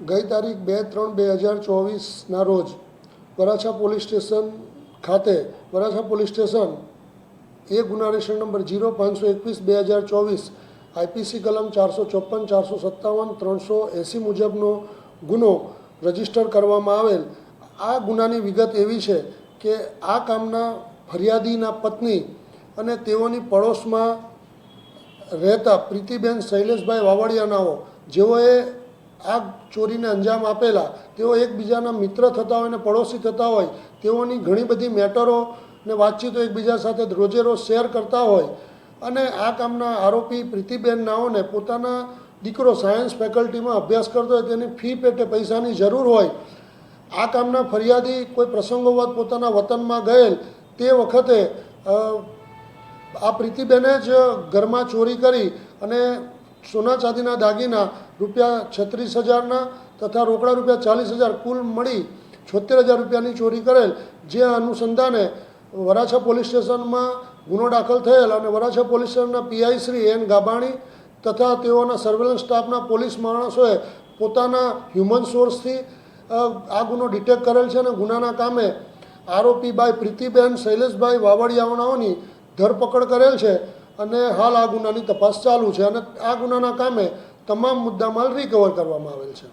ગઈ તારીખ બે ત્રણ બે હજાર ચોવીસના રોજ વરાછા પોલીસ સ્ટેશન ખાતે, વરાછા પોલીસ સ્ટેશન એ ગુના રેશન નંબર જીરો પાંચસો એકવીસ બે હજાર ચોવીસ આઈપીસી કલમ ચારસો ચોપન, ચારસો સત્તાવન, ત્રણસો એંસી મુજબનો ગુનો રજિસ્ટર કરવામાં આવેલ. આ ગુનાની વિગત એવી છે કે આ કામના ફરિયાદીના પત્ની અને તેઓની પડોશમાં રહેતા પ્રીતિબેન શૈલેષભાઈ વાવડિયાનાઓ, જેઓએ આ ચોરીને અંજામ આપેલા, તેઓ એકબીજાના મિત્ર થતા હોય અને પડોશી થતા હોય, તેઓની ઘણી બધી મેટરો ને વાતચીતો એકબીજા સાથે રોજે રોજ શેર કરતા હોય. અને આ કામના આરોપી પ્રીતિબેન નાઓને પોતાના દીકરો સાયન્સ ફેકલ્ટીમાં અભ્યાસ કરતો હોય, તેની ફી પેટે પૈસાની જરૂર હોય. આ કામના ફરિયાદી કોઈ પ્રસંગોવાદ પોતાના વતનમાં ગયેલ, તે વખતે આ પ્રીતિબેને જ ઘરમાં ચોરી કરી અને સોના ચાંદીના દાગીના રૂપિયા છત્રીસ હજારના તથા રોકડા રૂપિયા ચાલીસ હજાર કુલ મળી છોતેર હજાર રૂપિયાની ચોરી કરેલ, જે અનુસંધાને વરાછા પોલીસ સ્ટેશનમાં ગુનો દાખલ થયેલ અને વરાછા પોલીસ સ્ટેશનના પીઆઈ શ્રી એન ગાબાણી તથા તેઓના સર્વેલન્સ સ્ટાફના પોલીસ માણસોએ પોતાના હ્યુમન સોર્સથી આ ગુનો ડિટેક્ટ કરેલ છે અને ગુનાના કામે આરોપી બાય પ્રીતિબેન શૈલેષભાઈ વાવડિયાઓની ધરપકડ કરેલ છે. અને હાલ આ ગુનાની તપાસ ચાલુ છે અને આ ગુનાના કામે તમામ મુદ્દામાલ રિકવર કરવામાં આવેલ છે.